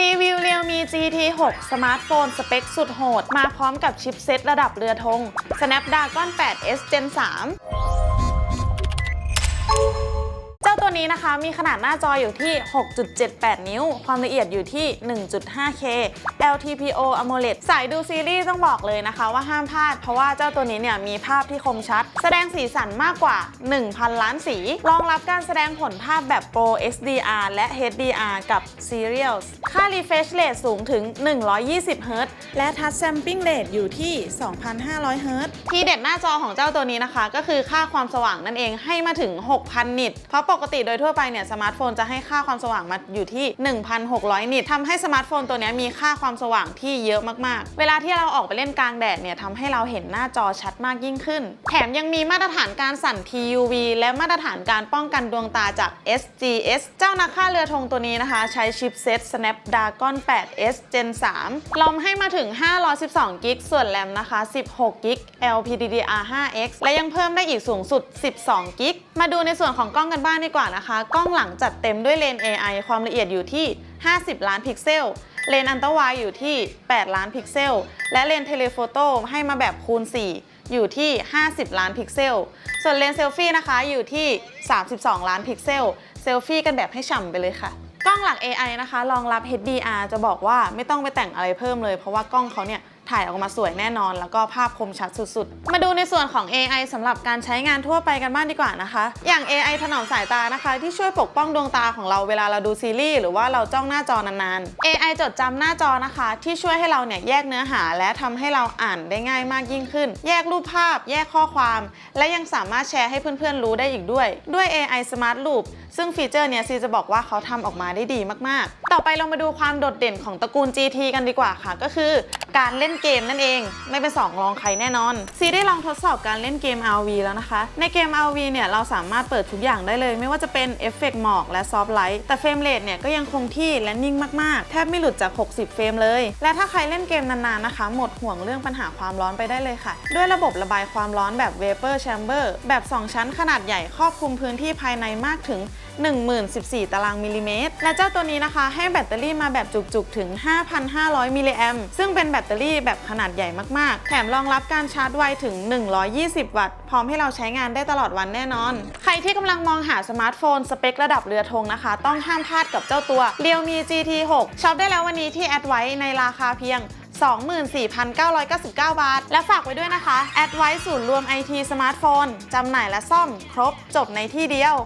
รีวิว Realme GT 6 สมาร์ทโฟน สเปคสุดโหด มาพร้อมกับชิปเซ็ตระดับเรือธง Snapdragon 8 S Gen 3 ตัวนี้นะคะมีขนาดหน้าจออยู่ที่ 6.78 นิ้ว ความละเอียดอยู่ที่ 1.5K LTPO AMOLED สายดูซีรีส์ต้องบอกเลยนะคะว่าห้ามพลาด เพราะว่าเจ้าตัวนี้เนี่ยมีภาพที่คมชัด แสดงสีสันมากกว่า 1,000 ล้านสี รองรับการแสดงผลภาพแบบ Pro SDR และ HDR กับ Serials ค่า refresh rate สูงถึง 120 Hz และ Touch Sampling Rate อยู่ที่ 2,500 Hz ที่เด็ดหน้าจอของเจ้าตัวนี้นะคะ ก็คือค่าความสว่างนั่นเองให้มาถึง 6,000 นิต เพราะปกติโดยทั่วไปเนี่ยสมาร์ทโฟนจะให้ค่าความสว่างมาอยู่ที่ 1,600 นิตทำให้สมาร์ทโฟนตัวนี้มีค่าความสว่างที่เยอะมากๆ เวลาที่เราออกไปเล่นกลางแดดเนี่ยทำให้เราเห็นหน้าจอชัดมากยิ่งขึ้น แถมยังมีมาตรฐานการสั่น TUV และมาตรฐานการป้องกันดวงตาจาก SGS เจ้านักฆ่าเรือธงตัวนี้นะคะ ใช้ชิปเซ็ต Snapdragon 8 S Gen 3 ลอมให้มาถึง 512 กิก ส่วนแรมนะคะ 16 กิก LPDDR5X และยังเพิ่มได้อีกสูงสุด 12 กิก มาดูในส่วนของกล้องกันบ้างดีกว่านะคะ กล้องหลังจัดเต็มด้วยเลนส์ AI ความละเอียดอยู่ที่ 50 ล้านพิกเซล เลนส์อันตราไวด์อยู่ที่ 8 ล้านพิกเซล และเลนส์เทเลโฟโต้ให้มาแบบคูณ 4 อยู่ที่ 50 ล้านพิกเซล ส่วนเลนส์เซลฟี่นะคะอยู่ที่ 32 ล้านพิกเซล เซลฟี่กันแบบให้ฉ่ำไปเลยค่ะกล้องหลัก AI นะคะรองรับ HDR จะบอกว่าไม่ต้องไปแต่งอะไรเพิ่มเลย เพราะว่ากล้องเขาเนี่ย ถ่ายออกมาสวยแน่นอน แล้วก็ภาพคมชัดสุดๆ มาดูในส่วนของ AI สำหรับการใช้งานทั่วไปกันบ้างดีกว่านะคะ อย่าง AI ถนอมสายตานะคะ ที่ช่วยปกป้องดวงตาของเราเวลาเราดูซีรีส์หรือว่าเราจ้องหน้าจอนานๆ AI จดจำหน้าจอนะคะ ที่ช่วยให้เราเนี่ยแยกเนื้อหา และทำให้เราอ่านได้ง่ายมากยิ่งขึ้น แยกรูปภาพ แยกข้อความ และยังสามารถแชร์ให้เพื่อนๆรู้ได้อีกด้วย ด้วย AI Smart Loop ซึ่งฟีเจอร์เนี้ยซีจะบอกว่าเขาทำออกมาได้ดีมากๆ ต่อไปเรามาดูความโดดเด่นของตระกูล GT กันดีกว่าค่ะ ก็คือการเล่นเกมนั่นเอง ไม่เป็นสองรองใครแน่นอน ซีได้ลองทดสอบการเล่นเกม RV แล้วนะคะ ในเกม RV เนี่ยเราสามารถเปิดทุกอย่างได้เลย ไม่ว่าจะเป็นเอฟเฟกต์หมอกและซอฟต์ไลท์แต่เฟรมเรทเนี่ยก็ยังคงที่และนิ่งมากๆ แทบไม่หลุดจาก 60 เฟรมเลย และถ้าใครเล่นเกมนานๆนะคะ หมดห่วงเรื่องปัญหาความร้อนไปได้เลยค่ะ ด้วยระบบระบายความร้อนแบบ Vapor Chamber แบบ 2 ชั้นขนาดใหญ่ครอบคลุมพื้นที่ภายในมากถึง 1014 ตารางมิลลิเมตร และเจ้าตัวนี้นะคะ ให้แบตเตอรี่มาแบบจุกๆ ถึง 5,500 มิลลิแอมซึ่งเป็นแบตเตอรี่แบบขนาดใหญ่มากๆ แถมรองรับการชาร์จไวถึง 120 วัตต์ พร้อมให้เราใช้งานได้ตลอดวันแน่นอน ใครที่กำลังมองหาสมาร์ทโฟน สเปคระดับเรือธงนะคะ ต้องห้ามพลาดกับเจ้าตัว Realme GT 6ช็อปได้แล้ววันนี้ที่แอดไว้ในราคาเพียง24,999 บาท และฝากไว้ด้วยนะคะ แอดไว้ศูนย์รวมไอทีสมาร์ทโฟน จำหน่ายและซ่อมครบจบในที่เดียว